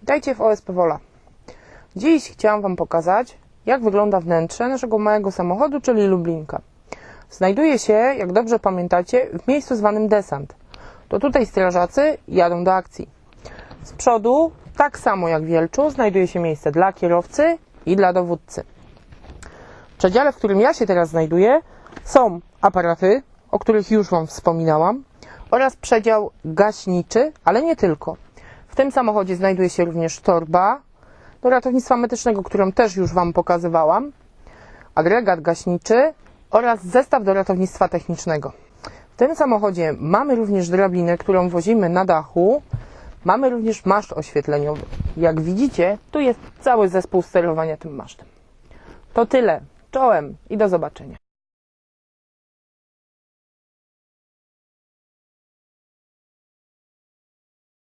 Witajcie w OSP Wola. Dziś chciałam Wam pokazać, jak wygląda wnętrze naszego małego samochodu, czyli Lublinka. Znajduje się, jak dobrze pamiętacie, w miejscu zwanym desant. To tutaj strażacy jadą do akcji. Z przodu, tak samo jak w Wielczu, znajduje się miejsce dla kierowcy i dla dowódcy. W przedziale, w którym ja się teraz znajduję, są aparaty, o których już Wam wspominałam, oraz przedział gaśniczy, ale nie tylko. W tym samochodzie znajduje się również torba do ratownictwa medycznego, którą też już Wam pokazywałam, agregat gaśniczy oraz zestaw do ratownictwa technicznego. W tym samochodzie mamy również drabinę, którą wozimy na dachu. Mamy również maszt oświetleniowy. Jak widzicie, tu jest cały zespół sterowania tym masztem. To tyle. Czołem i do zobaczenia.